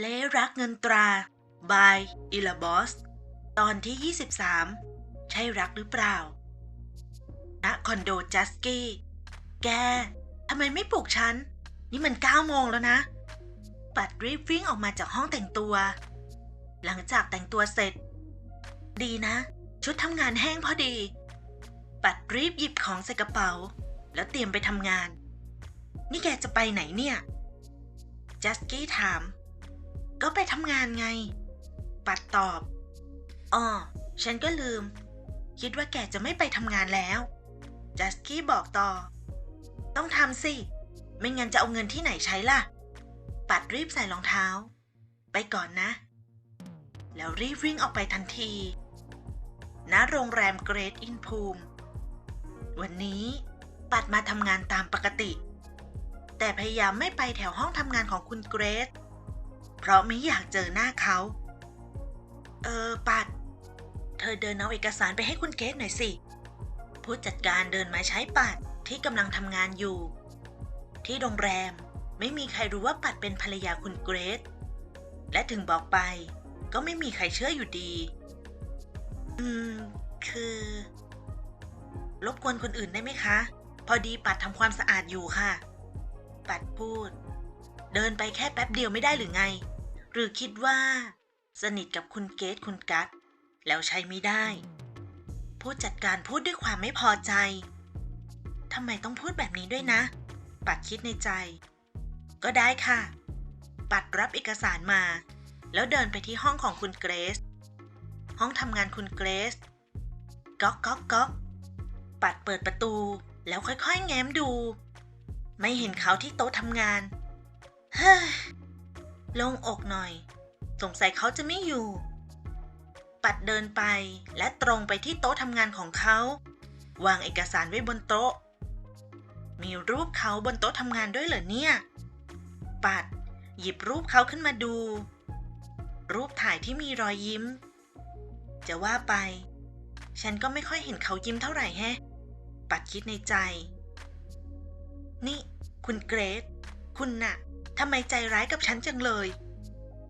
เละรักเงินตรา บายอิลาบอส ตอนที่ 23 ใช่รักหรือเปล่า ณ คอนโดจัสกี้ แก ทำไมไม่ปลุกฉัน นี่มันเก้าโมงแล้วนะ ปัดรีบวิ่งออกมาจากห้องแต่งตัว หลังจากแต่งตัวเสร็จ ดีนะ ชุดทำงานแห้งพอดี ปัดรีบหยิบของใส่กระเป๋า แล้วเตรียมไปทำงาน นี่แกจะไปไหนเนี่ย จัสกี้ถาม ก็ไปทำงานไง ปัดตอบ อ๋อ ฉันก็ลืม คิดว่าแกจะไม่ไปทำงานแล้ว จัสกี้บอกต่อ ต้องทำสิ ไม่งั้นจะเอาเงินที่ไหนใช้ล่ะ ปัดรีบใส่รองเท้า ไปก่อนนะ แล้วรีบวิ่งออกไปทันที ณ โรงแรมเกรทอินพูมวันนี้ปัดมาทำงานตามปกติ แต่พยายามไม่ไปแถวห้องทำงานของคุณเกรซ เพราะไม่อยากเจอหน้าเขา เออ ปัด เธอเดินเอาเอกสารไปให้คุณเกรซหน่อยสิ ผู้จัดการเดินมาใช้ปัดที่กำลังทำงานอยู่ ที่โรงแรมไม่มีใครรู้ว่าปัดเป็นภรรยาคุณเกรซและถึงบอกไป ก็ไม่มีใครเชื่ออยู่ดี อืม คือ รบกวนคนอื่นได้ไหมคะ พอดีปัดทำความสะอาดอยู่ค่ะ ปัดพูด เดินไปแค่แป๊บเดียวไม่ได้หรือไง หรือคิดว่า สนิทกับคุณเกตคุณกัตแล้วใช้ไม่ได้ ผู้จัดการพูดด้วยความไม่พอใจทำไมต้องพูดแบบนี้ด้วยนะ ปัดคิดในใจ ก็ได้ค่ะ ปัดรับเอกสารมา แล้วเดินไปที่ห้องของคุณเกรซห้องทำงานคุณเกรซก๊อกก๊อกก๊อกปัดเปิดประตู แล้วค่อยๆ แง้มดู ไม่เห็นเขาที่โต๊ะทำงาน เฮ้ย โล่งอกหน่อย สงสัยเขาจะไม่อยู่ ปัดเดินไปและตรงไปที่โต๊ะทำงานของเขา วางเอกสารไว้บนโต๊ะ มีรูปเขาบนโต๊ะทำงานด้วยเหรอเนี่ย ปัด หยิบรูปเขาขึ้นมาดู รูปถ่ายที่มีรอยยิ้ม จะว่าไป ฉันก็ไม่ค่อยเห็นเขายิ้มเท่าไหร่แฮะ ปัดคิดในใจ นี่ คุณเกรซคุณน่ะ ทำไมใจร้ายกับฉันจังเลย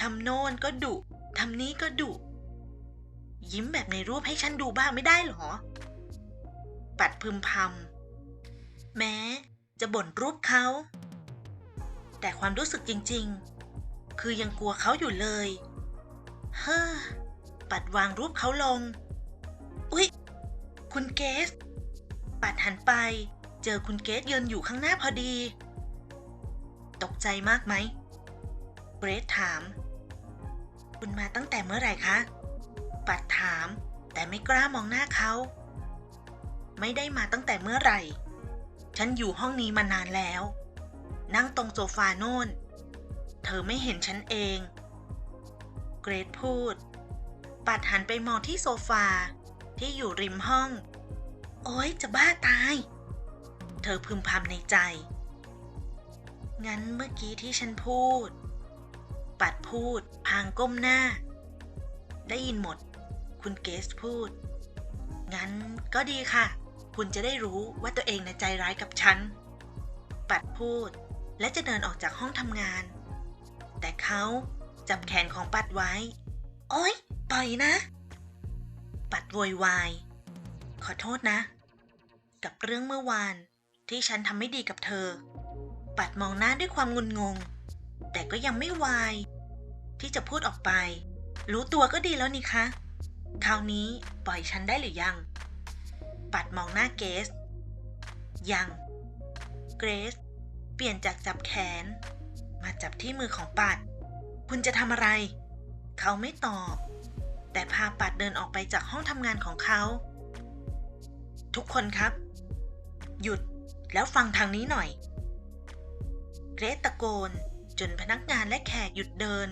ทำโน่นก็ดุ ทำนี้ก็ดุ ยิ้มแบบในรูปให้ฉันดูบ้างไม่ได้หรอ ปัดพึมพำ แม้ จะบ่นรูปเขา แต่ความรู้สึกจริง ๆ คือยังกลัวเขาอยู่เลย เฮ้อ ปัดวางรูปเขาลง อุ๊ย คุณเกส ปัดหันไป เจอคุณเกสยืนอยู่ข้างหน้าพอดี ตกใจมากไหมเกรซถาม คุณมาตั้งแต่เมื่อไหร่คะ ปัดถาม แต่ไม่กล้ามองหน้าเขา ไม่ได้มาตั้งแต่เมื่อไหร่ ฉันอยู่ห้องนี้มานานแล้ว นั่งตรงโซฟาโน่น เธอไม่เห็นฉันเอง เกรซพูด ปัดหันไปมองที่โซฟาที่อยู่ริมห้อง โอ๊ยจะบ้าตาย เธอพึมพำในใจ งั้นเมื่อกี้ที่ฉันพูด ปัดพูด พางก้มหน้า ได้ยินหมด คุณเกสพูด งั้นก็ดีค่ะ คุณจะได้รู้ว่าตัวเองในะใจร้ายกับฉัน ปัดพูด และจะเดินออกจากห้องทำงาน แต่เขาจับแขนของปัดไว้ โอ๊ย ปล่อยนะ ปัดโวยวาย ขอโทษนะ กับเรื่องเมื่อวานที่ฉันทำไม่ดีกับเธอ ปัดมองหน้าด้วยความงุนงง แต่ก็ยังไม่วาย ที่จะพูดออกไป รู้ตัวก็ดีแล้วนี่คะ คราวนี้ปล่อยฉันได้หรือยัง ปัดมองหน้าเกส ยัง เกรซเปลี่ยนจากจับแขน มาจับที่มือของปัด คุณจะทำอะไร เขาไม่ตอบ แต่พาปัดเดินออกไปจากห้องทำงานของเขา ทุกคนครับ หยุดแล้วฟังทางนี้หน่อย เกรซตะโกน จนพนักงานและแขกหยุดเดิน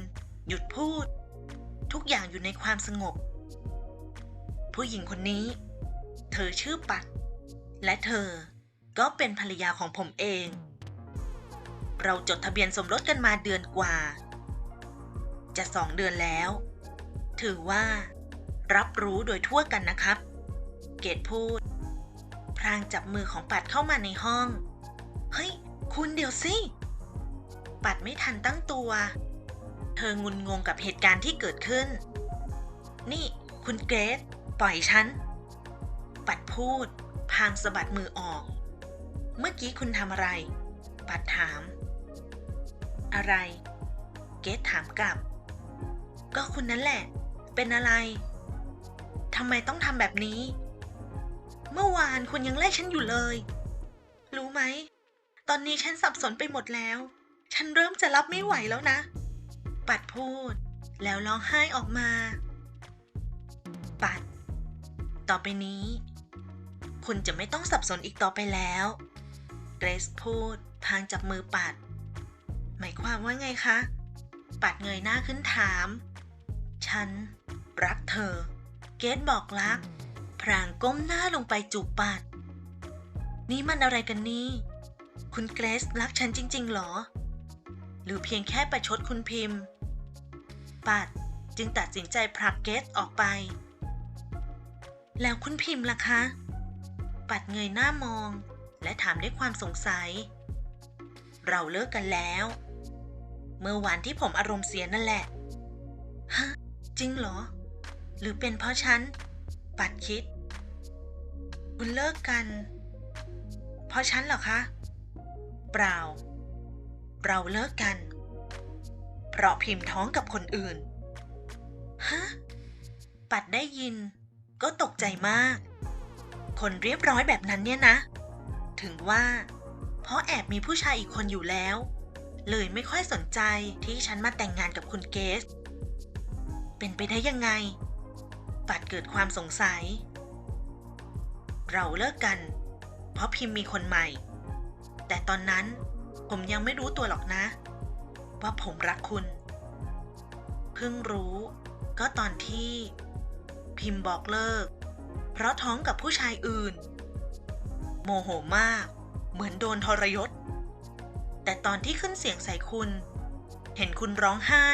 หยุดพูด ทุกอย่างอยู่ในความสงบ ผู้หญิงคนนี้ เธอชื่อปัด และเธอก็เป็นภรรยาของผมเอง เราจดทะเบียนสมรสกันมาเดือนกว่า จะสองเดือนแล้ว ถือว่า รับรู้โดยทั่วกันนะครับ เกดพูด พรางจับมือของปัดเข้ามาในห้อง เฮ้ย คุณเดี๋ยวสิ ปัดไม่ทันตั้งตัว เธองุนงงกับเหตุการณ์ที่เกิดขึ้น นี่คุณเกรซปล่อยฉัน ปัดพูด พางสะบัดมือออก เมื่อกี้คุณทำอะไร ปัดถาม อะไร เกรซถามกลับ ก็คุณนั่นแหละ เป็นอะไรทำไมต้องทำแบบนี้ เมื่อวานคุณยังไล่ฉันอยู่เลย รู้ไหม ตอนนี้ฉันสับสนไปหมดแล้ว ฉันเริ่มจะรับไม่ไหวแล้วนะ ปัดพูด แล้วร้องไห้ออกมา ปัด ต่อไปนี้ คุณจะไม่ต้องสับสนอีกต่อไปแล้วเกรซพูดพางจับมือปัด หมายความว่าไงคะ ปัดเงยหน้าขึ้นถาม ฉัน รักเธอ เกรซบอกรัก พรางก้มหน้าลงไปจูบปัด นี่มันอะไรกันนี่ คุณเกรซรักฉันจริง ๆ หรอ หรือเพียงแค่ประชดคุณพิมพ์ ปัดจึงตัดสินใจผลักเกรซออกไป แล้วคุณพิมพ์ล่ะคะ ปัดเงยหน้ามอง และถามด้วยความสงสัย เราเลิกกันแล้ว เมื่อวานที่ผมอารมณ์เสียนั่นแหละ ฮะ จริงเหรอ หรือเป็นเพราะฉัน ปัดคิด คุณเลิกกัน เพราะฉันเหรอคะ เปล่า เราเลิกกัน เพราะพิมพ์ท้องกับคนอื่น ฮะ ปัดได้ยิน ก็ตกใจมาก คนเรียบร้อยแบบนั้นเนี่ยนะ ถึงว่า เพราะแอบมีผู้ชายอีกคนอยู่แล้ว เลยไม่ค่อยสนใจที่ฉันมาแต่งงานกับคุณเกส เป็นไปได้ยังไง ปัดเกิดความสงสัย เราเลิกกัน เพราะพิมพ์มีคนใหม่ แต่ตอนนั้น ผมยังไม่รู้ตัวหรอกนะ ว่าผมรักคุณ เพิ่งรู้ ก็ตอนที่ พิมพ์บอกเลิก เพราะท้องกับผู้ชายอื่น โมโหมาก เหมือนโดนทรยศ แต่ตอนที่ขึ้นเสียงใส่คุณ เห็นคุณร้องไห้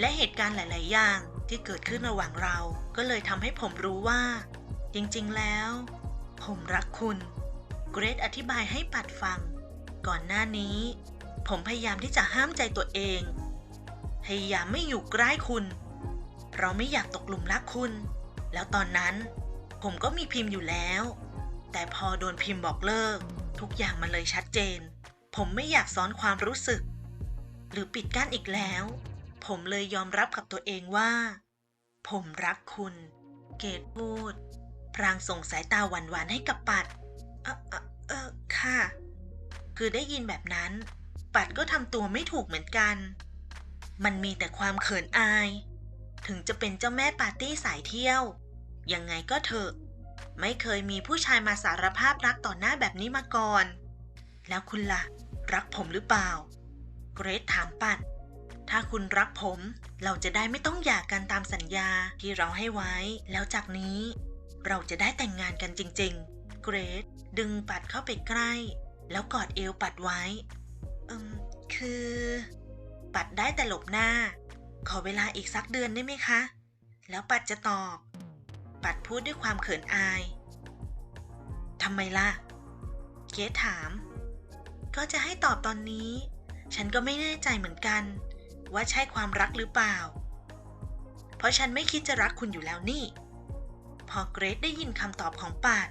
และเหตุการณ์หลาย ๆ อย่างที่เกิดขึ้นระหว่างเรา ก็เลยทำให้ผมรู้ว่า จริง ๆ แล้ว ผมรักคุณ เกรดอธิบายให้ปัดฟัง ก่อนหน้านี้ ผมพยายามที่จะห้ามใจตัวเอง พยายามไม่อยู่ใกล้คุณ เราไม่อยากตกหลุมรักคุณ แล้วตอนนั้น ผมก็มีพิมพ์อยู่แล้ว แต่พอโดนพิมพ์บอกเลิก ทุกอย่างมันเลยชัดเจน ผมไม่อยากซ้อนความรู้สึก หรือปิดกั้นอีกแล้ว ผมเลยยอมรับกับตัวเองว่า ผมรักคุณ เกดพูดพรางส่งสายตาหวานๆให้กับปัด เออเออเออค่ะ คือได้ยินแบบนั้น ปัดก็ทำตัวไม่ถูกเหมือนกัน มันมีแต่ความเขินอาย ถึงจะเป็นเจ้าแม่ปาร์ตี้สายเที่ยว ยังไงก็เถอะ ไม่เคยมีผู้ชายมาสารภาพรักต่อหน้าแบบนี้มาก่อน แล้วคุณล่ะ รักผมหรือเปล่า เกรซถามปัด ถ้าคุณรักผมเราจะได้ไม่ต้องหย่ากันตามสัญญาที่เราให้ไว้ แล้วจากนี้ เราจะได้แต่งงานกันจริง ๆ เกรซดึงปัดเข้าไปใกล้ แล้วกอดเอวปัดไว้ อืม คือ ปัดได้แต่หลบหน้า ขอเวลาอีกสักเดือนได้ไหมคะ แล้วปัดจะตอบ ปัดพูดด้วยความเขินอายทำไมล่ะ เกรซถาม ก็จะให้ตอบตอนนี้ ฉันก็ไม่แน่ใจเหมือนกัน ว่าใช่ความรักหรือเปล่า เพราะฉันไม่คิดจะรักคุณอยู่แล้วนี่ พอเกรซได้ยินคำตอบของปัด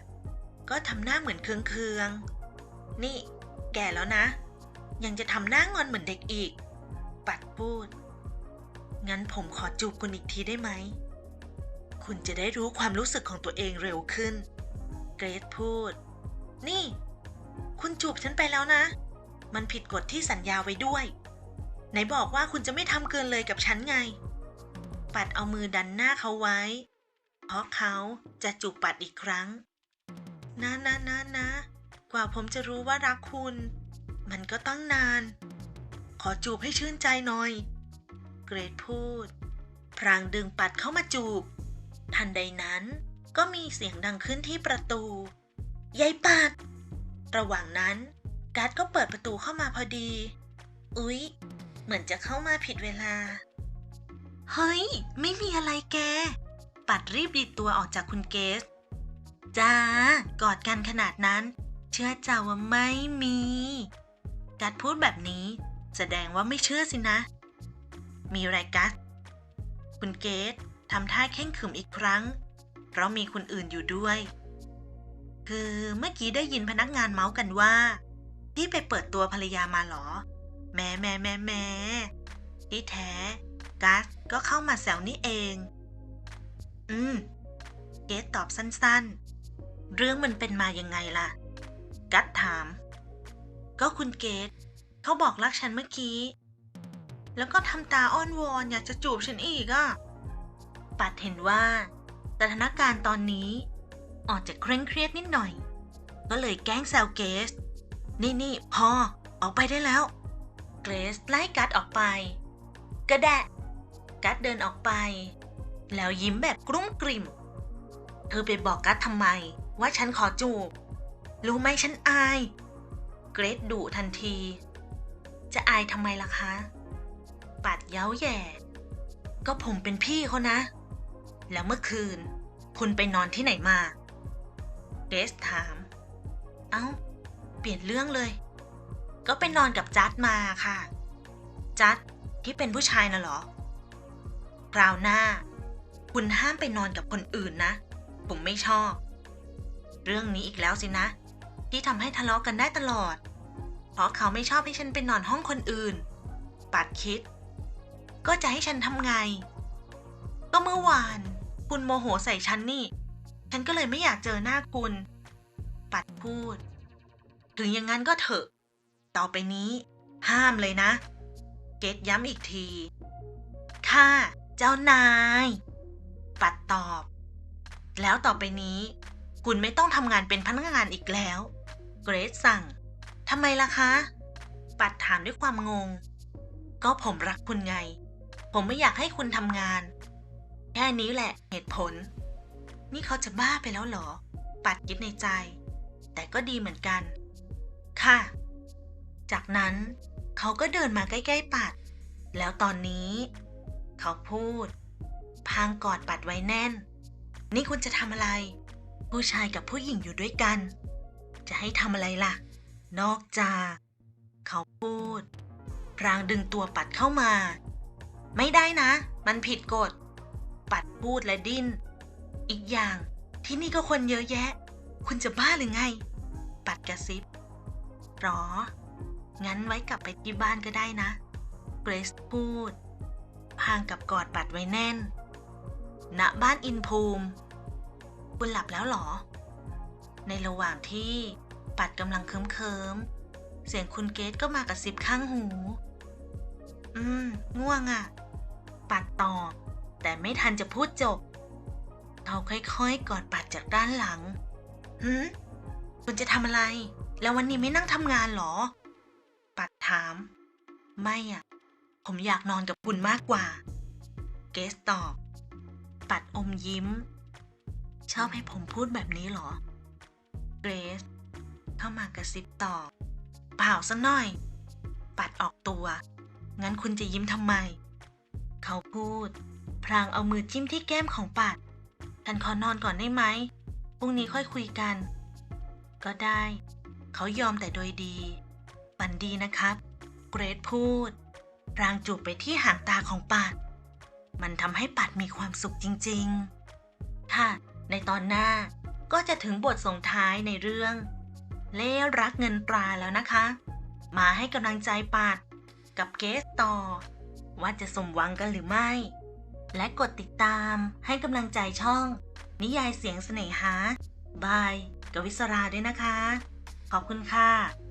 ก็ทำหน้าเหมือนเคืองๆ นี่แก่แล้วนะ ยังจะทำหน้างอนเหมือนเด็กอีก ปัดพูด งั้นผมขอจูบคุณอีกทีได้ไหม คุณจะได้รู้ความรู้สึกของตัวเองเร็วขึ้น เกรซพูด นี่ คุณจูบฉันไปแล้วนะ มันผิดกฎที่สัญญาไว้ด้วย ไหนบอกว่าคุณจะไม่ทำเกินเลยกับฉันไง ปัดเอามือดันหน้าเขาไว้ เพราะเขาจะจูบปัดอีกครั้ง นะนะนะนะ ว่าผมจะรู้ว่ารักคุณ มันก็ต้องนาน ขอจูบให้ชื่นใจหน่อย เกรดพูด พรางดึงปัดเข้ามาจูบ ทันใดนั้นก็มีเสียงดังขึ้นที่ประตู ยายปัด ระหว่างนั้นการ์ดก็เปิดประตูเข้ามาพอดี อุ๊ย เหมือนจะเข้ามาผิดเวลา เฮ้ย ไม่มีอะไรแก ปัดรีบดีดตัวออกจากคุณเกสจ้ากอดกันขนาดนั้น เชื่อจ้าว่าไม่มีการ์ดพูดแบบนี้ แสดงว่าไม่เชื่อสินะ มีไรกัสคุณเกตทำท่าเข่งขึมอีกครั้ง เพราะมีคนอื่นอยู่ด้วย คือเมื่อกี้ได้ยินพนักงานเมาส์กันว่า ที่ไปเปิดตัวภรรยามาหรอ แม่แม่แม่แม่ที่แท้กัสก็เข้ามาแซวนี่เอง อืม เกตตอบสั้นๆ เรื่องมันเป็นมายังไงล่ะ กัสถาม ก็คุณเกตเขาบอกรักฉันเมื่อกี้ แล้วก็ทำตาอ้อนวอนอยากจะจูบฉันอีกอะ่ะปัดเห็นว่า สถานการณ์ตอนนี้ ออกจากเคร่งเครียดนิดหน่อย ก็เลยแกล้งแซวเกส นี่นี่พอออกไปได้แล้ว เกรซไล่กัดออกไป กระแดะ กัดเดินออกไป แล้วยิ้มแบบกลุ้มกลิ่ม เธอไปบอกกัดทำไม ว่าฉันขอจูบ รู้ไหมฉันอาย เกรซดุทันที จะอายทำไมล่ะคะ ปัดเย้าแย่ ก็ผมเป็นพี่เขานะ แล้วเมื่อคืน คุณไปนอนที่ไหนมาเกรซถาม เอ้า เปลี่ยนเรื่องเลย ก็ไปนอนกับจัดมาค่ะ จัดที่เป็นผู้ชายน่ะเหรอ คราวหน้า คุณห้ามไปนอนกับคนอื่นนะ ผมไม่ชอบ เรื่องนี้อีกแล้วสินะ ที่ทำให้ทะเลาะกันได้ตลอด เพราะเขาไม่ชอบให้ฉันไปนอนห้องคนอื่น ปัดคิด ก็จะให้ฉันทำไง ก็เมื่อวาน คุณโมโหใส่ฉันนี่ ฉันก็เลยไม่อยากเจอหน้าคุณ ปัดพูด ถึงอย่างนั้นก็เถอะ ต่อไปนี้ ห้ามเลยนะ เกตย้ำอีกที ค่ะ เจ้านาย ปัดตอบ แล้วต่อไปนี้คุณไม่ต้องทำงานเป็นพนักงานอีกแล้ว เกรซสั่งทำไมล่ะคะ ปัดถามด้วยความงง ก็ผมรักคุณไง ผมไม่อยากให้คุณทำงาน แค่นี้แหละเหตุผล นี่เขาจะบ้าไปแล้วเหรอ ปัดคิดในใจ แต่ก็ดีเหมือนกัน ค่ะ จากนั้นเขาก็เดินมาใกล้ๆปัด แล้วตอนนี้ เขาพูด พางกอดปัดไว้แน่น นี่คุณจะทำอะไร ผู้ชายกับผู้หญิงอยู่ด้วยกัน จะให้ทำอะไรล่ะ นอกจาก เขาพูด พรางดึงตัวปัดเข้ามา ไม่ได้นะ มันผิดกฎ ปัดพูดและดิ้น อีกอย่างที่นี่ก็คนเยอะแยะ คุณจะบ้าหรือไง ปัดกระซิบหรอ งั้นไว้กลับไปที่บ้านก็ได้นะ เกรซพูด พางกับกอดปัดไว้แน่น ณ บ้านอินภูมิ คุณหลับแล้วหรอ ในระหว่างที่ปัดกำลังเคิมเคิมๆเสียงคุณเกตก็มากระซิบข้างหู อืม ง่วงอะ่ะ ปัดตอบ แต่ไม่ทันจะพูดจบ เขาค่อยๆกอดปัดจากด้านหลังหืมคุณจะทำอะไร แล้ววันนี้ไม่นั่งทำงานหรอ ปัดถาม ไม่อะผมอยากนอนกับคุณมากกว่า เกสตอบ ปัดอมยิ้ม ชอบให้ผมพูดแบบนี้หรอ เกรซเข้ามากระซิบตอบเปล่าสักหน่อย ปัดออกตัว งั้นคุณจะยิ้มทำไม เขาพูดพรางเอามือจิ้มที่แก้มของปัด ฉันขอนอนก่อนได้ไหมพรุ่งนี้ค่อยคุยกัน ก็ได้ เขายอมแต่โดยดีฝันดีนะครับ เกรซพูดพรางจูบไปที่หางตาของปัด มันทำให้ปัดมีความสุขจริง ๆ ค่ะ ในตอนหน้า ก็จะถึงบทส่งท้ายในเรื่อง เล่รักเงินตราแล้วนะคะ มาให้กำลังใจปาดกับเกสต่อ ว่าจะสมหวังกันหรือไม่ และกดติดตามให้กำลังใจช่อง นิยายเสียงเสน่หา บายกวิศราด้วยนะคะ ขอบคุณค่ะ